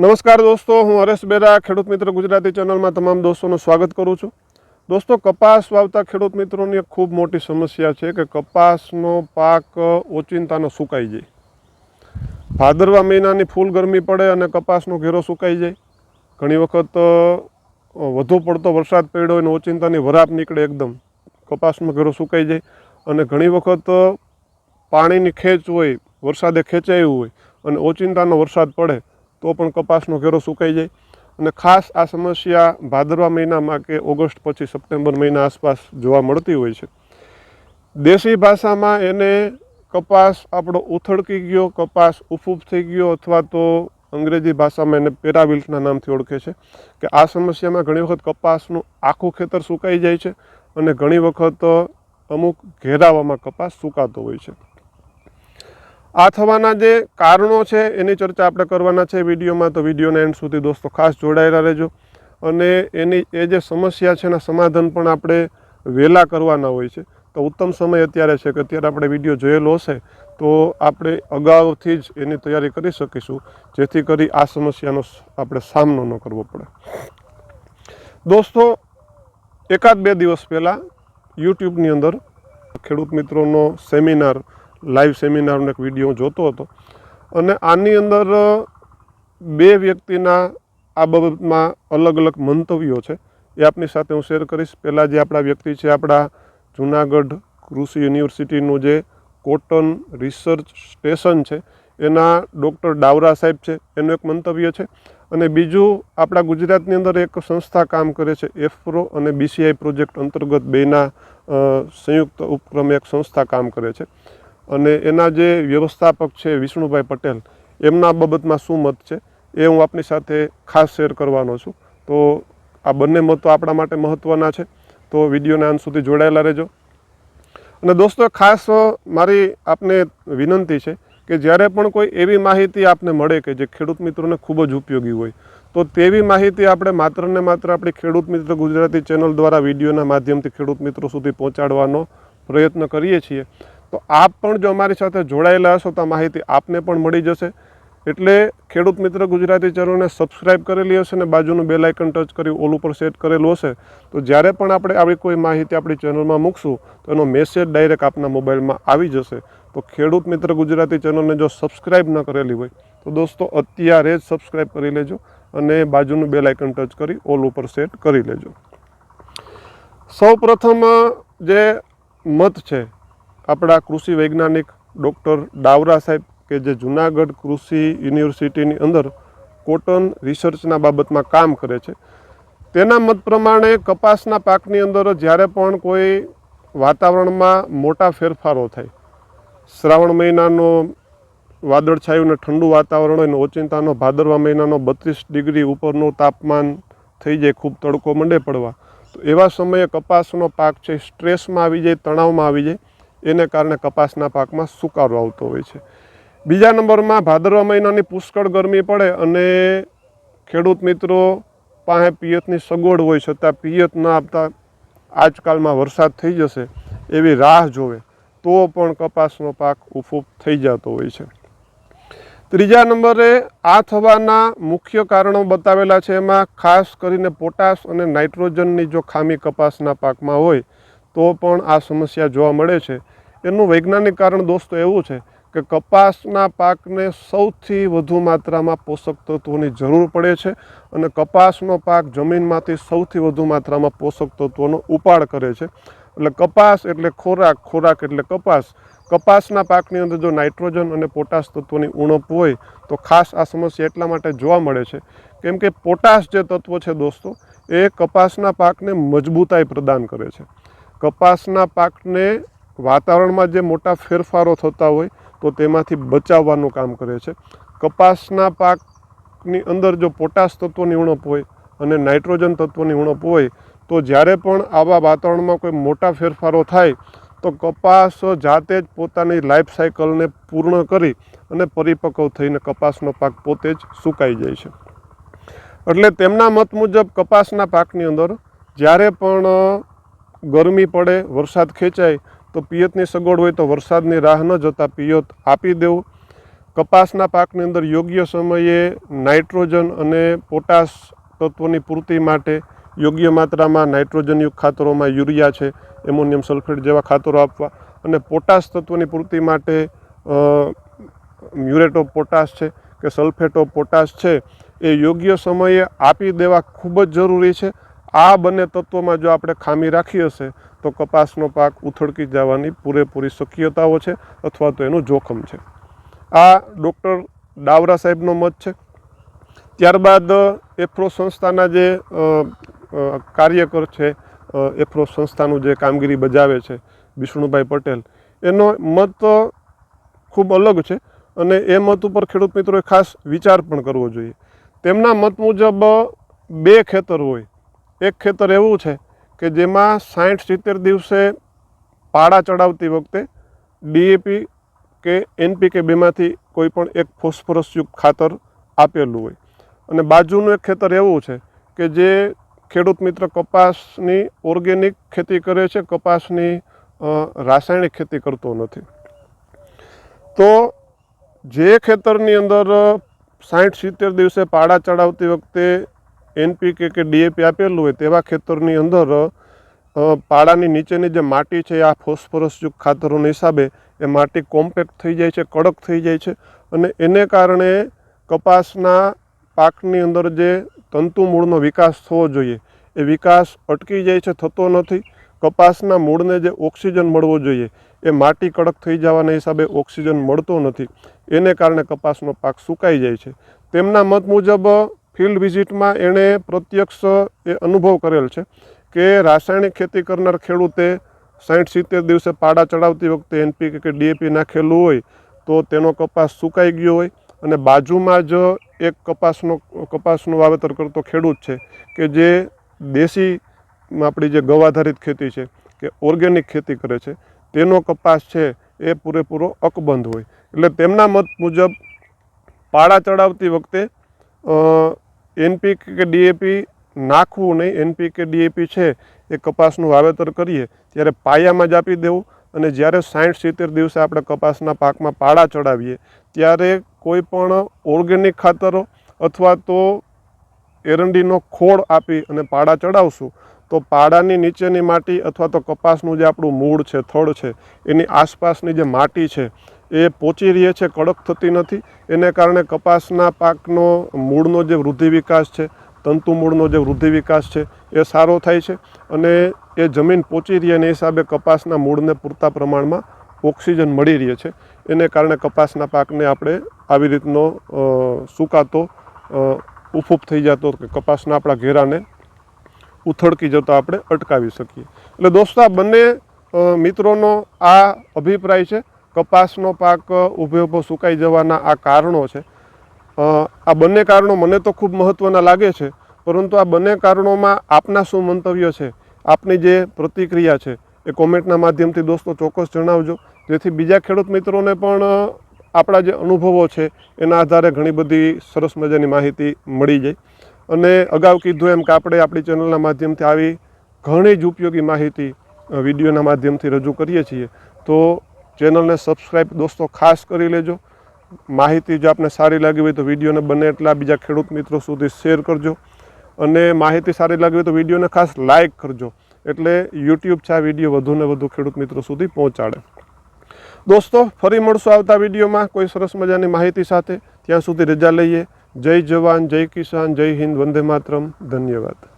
નમસ્કાર દોસ્તો, હું હરેશ બેરા, ખેડૂત મિત્ર ગુજરાતી ચેનલમાં તમામ દોસ્તોનું સ્વાગત કરું છું. દોસ્તો, કપાસ વાવતા ખેડૂત મિત્રોની એક ખૂબ મોટી સમસ્યા છે કે કપાસનો પાક ઓચિંતાનો સુકાઈ જાય. ભાદરવા મહિનાની ફૂલ ગરમી પડે અને કપાસનો ઘેરો સુકાઈ જાય. ઘણી વખત વધુ પડતો વરસાદ પડ્યો અને ઓચિંતાની વરાપ નીકળે એકદમ. કપાસનો ઘેરો સુકાઈ જાય અને ઘણી વખત પાણીની ખેંચ હોય, વરસાદે ખેંચાયું હોય અને ઓચિંતાનો વરસાદ પડે. તો પણ કપાસનો ઘેરો સુકાઈ જાય. અને ખાસ આ સમસ્યા ભાદરવા મહિનામાં કે ઓગસ્ટ પછી સપ્ટેમ્બર મહિના આસપાસ જોવા મળતી હોય છે. દેશી ભાષામાં એને કપાસ આપણો ઉથળકી ગયો, કપાસ ઉફૂફ થઈ ગયો અથવા તો અંગ્રેજી ભાષામાં એને પેરાવિલ્ટના નામથી ઓળખે છે. કે આ સમસ્યામાં ઘણી વખત કપાસનું આખું ખેતર સુકાઈ જાય છે અને ઘણી વખત અમુક ઘેરાવામાં કપાસ સુકાતો હોય છે. આ થવાના જે કારણો છે, એની ચર્ચા આપણે કરવાના છે વિડીયોમાં. તો વિડીયોના એન્ડ સુધી દોસ્તો ખાસ જોડાયેલા રહેજો. અને એની, એ જે સમસ્યા છે, એના સમાધાન પણ આપણે વહેલા કરવાના હોય છે. તો ઉત્તમ સમય અત્યારે છે કે અત્યારે આપણે વીડિયો જોયેલો હશે, તો આપણે અગાઉથી જ એની તૈયારી કરી શકીશું, જેથી કરી આ સમસ્યાનો આપણે સામનો ન કરવો પડે. દોસ્તો, એકાદ બે દિવસ પહેલાં યુટ્યુબની અંદર ખેડૂત મિત્રોનો સેમિનાર લાઈવ સેમિનારનો એક વીડિયો જોતો હતો. અને આની અંદર બે વ્યક્તિના આ બાબતમાં અલગ અલગ મંતવ્યો છે. એ આપની સાથે હું શેર કરીશ. પહેલાં જે આપણા વ્યક્તિ છે, આપણા જુનાગઢ કૃષિ યુનિવર્સિટીનું જે કોટન રિસર્ચ સ્ટેશન છે, એના ડૉક્ટર ડાવરા સાહેબ છે, એનું એક મંતવ્ય છે. અને બીજું, આપણા ગુજરાતની અંદર એક સંસ્થા કામ કરે છે એફપ્રો અને બીસીઆઈ પ્રોજેક્ટ અંતર્ગત બેના સંયુક્ત ઉપક્રમે એક સંસ્થા કામ કરે છે. અને એના જે વ્યવસ્થાપક છે વિષ્ણુભાઈ પટેલ, એમના બાબતમાં શું મત છે એ હું આપની સાથે ખાસ શેર કરવાનો છું. તો આ બંને મતો આપણા માટે મહત્ત્વના છે. તો વિડીયોના અંત સુધી જોડાયેલા રહેજો. અને દોસ્તો, ખાસ મારી આપને વિનંતી છે કે જ્યારે પણ કોઈ એવી માહિતી આપને મળે કે જે ખેડૂત મિત્રોને ખૂબ જ ઉપયોગી હોય, તો તેવી માહિતી આપણે માત્ર ને માત્ર આપણી ખેડૂત મિત્ર ગુજરાતી ચેનલ દ્વારા વિડીયોના માધ્યમથી ખેડૂત મિત્રો સુધી પહોંચાડવાનો પ્રયત્ન કરીએ છીએ. તો આપ પણ જો અમારી સાથે જોડાયેલા હશો તો માહિતી આપને પણ મળી જશે. એટલે ખેડૂત મિત્ર ગુજરાતી ચેનલને સબસ્ક્રાઇબ કરેલી હશે અને બાજુનું બેલ આઇકન ટચ કરી ઓલ ઉપર સેટ કરેલું હશે. તો જ્યારે પણ આપણે આવી કોઈ માહિતી આપણી ચેનલમાં મૂકશું, તો એનો મેસેજ ડાયરેક્ટ આપના મોબાઈલમાં આવી જશે. તો ખેડૂત મિત્ર ગુજરાતી ચેનલને જો સબસ્ક્રાઇબ ન કરેલી હોય, તો દોસ્તો અત્યારે જ સબસ્ક્રાઇબ કરી લેજો અને બાજુનું બેલ આઇકન ટચ કરી ઓલ ઉપર સેટ કરી લેજો. સૌ પ્રથમ જે મત છે આપણા કૃષિ વૈજ્ઞાનિક ડૉક્ટર ડાવરા સાહેબ કે જે જુનાગઢ કૃષિ યુનિવર્સિટીની અંદર કોટન રિસર્ચના બાબતમાં કામ કરે છે, તેના મત પ્રમાણે કપાસના પાકની અંદર જ્યારે પણ કોઈ વાતાવરણમાં મોટા ફેરફારો થાય, શ્રાવણ મહિનાનો વાદળછાયું ને ઠંડુ વાતાવરણ હોય ને ઓચિંતાનો ભાદરવા મહિનાનો બત્રીસ ડિગ્રી ઉપરનું તાપમાન થઈ જાય, ખૂબ તડકો મંડે પડવા, તો એવા સમયે કપાસનો પાક છે સ્ટ્રેસમાં આવી જાય, તણાવમાં આવી જાય એને કારણે કપાસના પાકમાં સુકારો આવતો હોય છે. બીજા નંબરમાં ભાદરવા મહિનાની પુષ્કળ ગરમી પડે અને ખેડૂત મિત્રો પાસે પિયતની સગવડ હોય છતાં પિયત ન આપતા આજકાલમાં વરસાદ થઈ જશે એવી રાહ જોવે, તો પણ કપાસનો પાક ઉફૂફ થઈ જતો હોય છે. ત્રીજા નંબરે આ થવાના મુખ્ય કારણો બતાવેલા છે. એમાં ખાસ કરીને પોટાશ અને નાઇટ્રોજનની જો ખામી કપાસના પાકમાં હોય તો પણ આ સમસ્યા જોવા મળે છે. એનું વૈજ્ઞાનિક કારણ દોસ્તો એવું છે કે કપાસના પાકને સૌથી વધુ માત્રામાં પોષક તત્વોની જરૂર પડે છે અને કપાસનો પાક જમીનમાંથી સૌથી વધુ માત્રામાં પોષક તત્વોનો ઉપાડ કરે છે. એટલે કપાસ એટલે ખોરાક ખોરાક એટલે કપાસ. કપાસના પાકની અંદર જો નાઇટ્રોજન અને પોટાશ તત્વોની ઉણપ હોય તો ખાસ આ સમસ્યા એટલા માટે જોવા મળે છે. કેમ કે પોટાશ જે તત્વ છે દોસ્તો, એ કપાસના પાકને મજબૂતાઈ પ્રદાન કરે છે. કપાસના પાકને વાતાવરણમાં જે મોટા ફેરફારો થતા હોય તો તેમાંથી બચાવવાનું કામ કરે છે. કપાસના પાકની અંદર જો પોટાશ તત્વોની ઉણપ હોય અને નાઇટ્રોજન તત્વોની ઉણપ હોય તો જ્યારે પણ આવા વાતાવરણમાં કોઈ મોટા ફેરફારો થાય તો કપાસ જાતે જ પોતાની લાઈફ સાયકલને પૂર્ણ કરી અને પરિપક્વ થઈને કપાસનો પાક પોતે જ સુકાઈ જાય છે. એટલે તેમના મત મુજબ કપાસના પાકની અંદર જ્યારે પણ ગરમી પડે, વરસાદ ખેંચાય, તો પિયતની સગવડ હોય તો વરસાદની રાહ ન જતાં પિયત આપી દેવું. કપાસના પાકની અંદર યોગ્ય સમયે નાઇટ્રોજન અને પોટાશ તત્વોની પૂર્તિ માટે યોગ્ય માત્રામાં નાઇટ્રોજનયુક્ત ખાતરોમાં યુરિયા છે, એમોનિયમ સલ્ફેટ જેવા ખાતરો આપવા. અને પોટાશ તત્વોની પૂર્તિ માટે મ્યુરેટ ઓફ પોટાશ છે કે સલ્ફેટ ઓફ પોટાશ છે, એ યોગ્ય સમયે આપી દેવા ખૂબ જ જરૂરી છે. આ બંને તત્વોમાં જો આપણે ખામી રાખી હશે, તો કપાસનો પાક ઉથળકી જવાની પૂરેપૂરી શક્યતાઓ છે અથવા તો એનું જોખમ છે. આ ડૉક્ટર ડાવરા સાહેબનો મત છે. ત્યારબાદ એફ્રો સંસ્થાના જે કાર્યકર છે એફ્રો સંસ્થાનું જે કામગીરી બજાવે છે, વિષ્ણુભાઈ પટેલ, એનો મત ખૂબ અલગ છે અને એ મત ઉપર ખેડૂત મિત્રોએ ખાસ વિચાર પણ કરવો જોઈએ. તેમના મત મુજબ બે ખેતર હોય. એક ખેતર એવું છે કે જેમાં સાઠ સિત્તેર દિવસે પાડા ચડાવતી વખતે ડીએપી કે એનપીકે બેમાંથી કોઈ પણ એક ફોસ્ફરસયુક્ત ખાતર આપેલું હોય. અને બાજુનું એક ખેતર એવું છે કે જે ખેડૂત મિત્ર કપાસની ઓર્ગેનિક ખેતી કરે છે, કપાસની રાસાયણિક ખેતી કરતો નથી. તો જે ખેતરની અંદર સાઠ સિત્તેર દિવસે પાડા ચડાવતી વખતે એનપીકે કે ડીએપી આપેલું હોય તેવા ખેતરની અંદર પાડાની નીચેની જે માટી છે આ ફોસ્ફરસયુક્ત ખાતરોના હિસાબે એ માટી કોમ્પેક્ટ થઈ જાય છે, કડક થઈ જાય છે અને એને કારણે કપાસના પાકની અંદર જે તંતુ મૂળનો વિકાસ થવો જોઈએ. એ વિકાસ અટકી જાય છે, થતો નથી. કપાસના મૂળને જે ઓક્સિજન મળવો જોઈએ, એ માટી કડક થઈ જવાના હિસાબે ઓક્સિજન મળતો નથી. એને કારણે કપાસનો પાક સુકાઈ જાય છે. તેમના મત મુજબ ફિલ્ડ વિઝિટમાં એણે પ્રત્યક્ષ એ અનુભવ કરેલ છે કે રાસાયણિક ખેતી કરનાર ખેડૂતે સાઠ સિત્તેર દિવસે પાડા ચડાવતી વખતે એનપીકે કે ડીએપી નાખેલું હોય તો તેનો કપાસ સુકાઈ ગયો હોય અને બાજુમાં જ એક કપાસનો, કપાસનું વાવેતર કરતો ખેડૂત છે કે જે દેશી આપણી જે ગવાધારિત ખેતી છે કે ઓર્ગેનિક ખેતી કરે છે, તેનો કપાસ છે એ પૂરેપૂરો અકબંધ હોય. એટલે તેમના મત મુજબ પાડા ચડાવતી વખતે એનપીકે કે ડીએપી નાખવું નહીં. એનપી કે ડીએપી છે એ કપાસનું વાવેતર કરીએ. ત્યારે પાયામાં જ આપી દેવું અને જ્યારે સાઠ સિત્તેર દિવસે આપણે કપાસના પાકમાં પાળા ચડાવીએ, ત્યારે કોઈ પણ ઓર્ગેનિક ખાતરો અથવા તો એરંડીનો ખોળ આપી અને પાળા ચડાવશું, તો પાડાની નીચેની માટી અથવા તો કપાસનું જે આપણું મૂળ છે, થડ છે, એની આસપાસની જે માટી છે એ પોચી રહી છે, કડક થતી નથી. એને કારણે કપાસના પાકનો મૂળનો જે વૃદ્ધિ વિકાસ છે, તંતુ મૂળનો જે વૃદ્ધિ વિકાસ છે, એ સારો થાય છે અને એ જમીન પોચી રહી અને એ હિસાબે કપાસના મૂળને પૂરતા પ્રમાણમાં ઓક્સિજન મળી રહે છે. એને કારણે કપાસના પાકને આપણે આવી રીતનો સુકાતો ઉફૂફ થઈ જતો કે કપાસના આપણા ઘેરાને ઉથળકી જતો આપણે અટકાવી શકીએ. એટલે દોસ્તો, આ બંને મિત્રોનો આ અભિપ્રાય છે. કપાસનો પાક ઊભે ઊભો સુકાઈ જવાના આ કારણો છે. આ બંને કારણો મને તો ખૂબ મહત્ત્વના લાગે છે, પરંતુ આ બંને કારણોમાં આપના શું મંતવ્ય છે? આપની જે પ્રતિક્રિયા છે, એ કોમેન્ટના માધ્યમથી દોસ્તો ચોક્કસ જણાવજો. જેથી બીજા ખેડૂત મિત્રોને પણ આપણા જે અનુભવો છે, એના આધારે ઘણી બધી સરસ મજાની માહિતી મળી જાય. અને અગાઉ કીધું એમ કે આપણે આપણી ચેનલના માધ્યમથી આવી ઘણી જ ઉપયોગી માહિતી વિડીયોના માધ્યમથી રજૂ કરીએ છીએ. તો ચેનલને સબસ્ક્રાઈબ દોસ્તો ખાસ કરી લેજો. માહિતી જો આપને સારી લાગી હોય તો વિડીયોને બને એટલા બીજા ખેડૂત મિત્રો સુધી શેર કરજો. અને માહિતી સારી લાગી હોય તો વિડીયોને ખાસ લાઇક કરજો. એટલે યુટ્યુબ છે આ વીડિયો વધુને વધુ ખેડૂત મિત્રો સુધી પહોંચાડે. દોસ્તો, ફરી મળશું આવતા વિડીયોમાં. કોઈ સરસ મજાની માહિતી સાથે. ત્યાં સુધી રજા લઈએ. જય જવાન, જય કિસાન, જય હિન્દ, વંદે માતરમ. ધન્યવાદ.